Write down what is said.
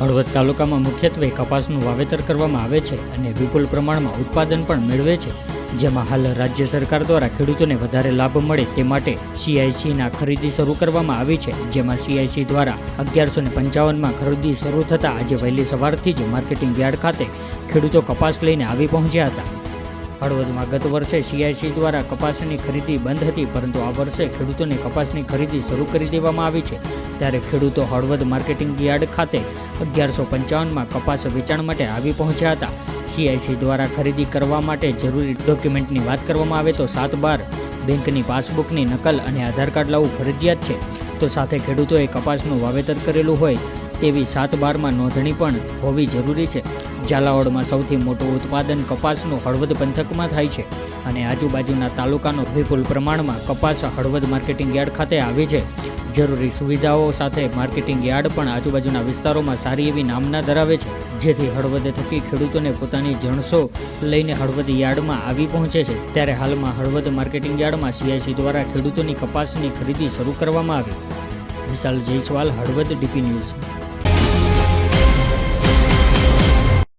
હળવદ તાલુકામાં મુખ્યત્વે કપાસનું વાવેતર કરવામાં આવે છે અને વિપુલ પ્રમાણમાં ઉત્પાદન પણ મેળવે છે. જેમાં હાલ રાજ્ય સરકાર દ્વારા ખેડૂતોને વધારે લાભ મળે તે માટે સીઆઈસીના ખરીદી શરૂ કરવામાં આવી છે. જેમાં સીઆઈસી દ્વારા અગિયારસો ને પંચાવનમાં ખરીદી શરૂ થતાં આજે વહેલી સવારથી જ માર્કેટિંગ યાર્ડ ખાતે ખેડૂતો કપાસ લઈને આવી પહોંચ્યા હતા. હળવદમાં ગત વર્ષે સીઆઈસી દ્વારા કપાસની ખરીદી બંધ હતી, પરંતુ આ વર્ષે ખેડૂતોને કપાસની ખરીદી શરૂ કરી દેવામાં આવી છે. ત્યારે ખેડૂતો હળવદ માર્કેટિંગ યાર્ડ ખાતે અગિયારસો પંચાવનમાં કપાસ વેચાણ માટે આવી પહોંચ્યા હતા. સીઆઈસી દ્વારા ખરીદી કરવા માટે જરૂરી ડોક્યુમેન્ટની વાત કરવામાં આવે તો સાત બાર. બેંકની પાસબુકની નકલ અને આધાર કાર્ડ લાવવું ફરજિયાત છે. તો સાથે ખેડૂતોએ કપાસનું વાવેતર કરેલું હોય તેવી સાત બારમાં નોંધણી પણ હોવી જરૂરી છે. ઝાલાવાડમાં સૌથી મોટું ઉત્પાદન કપાસનું હળવદ પંથકમાં થાય છે અને આજુબાજુના તાલુકાનો વિપુલ પ્રમાણમાં કપાસ હળવદ માર્કેટિંગ યાર્ડ ખાતે આવે છે. જરૂરી સુવિધાઓ સાથે માર્કેટિંગ યાર્ડ પણ આજુબાજુના વિસ્તારોમાં સારી એવી નામના ધરાવે છે, જેથી હળવદ થકી ખેડૂતોને પોતાની જણસો લઈને હળવદ યાર્ડમાં આવી પહોંચે છે. ત્યારે હાલમાં હળવદ માર્કેટિંગ યાર્ડમાં સીઆઈસી દ્વારા ખેડૂતોની કપાસની ખરીદી શરૂ કરવામાં આવી. Vishal Jaiswal, Halvad DP news.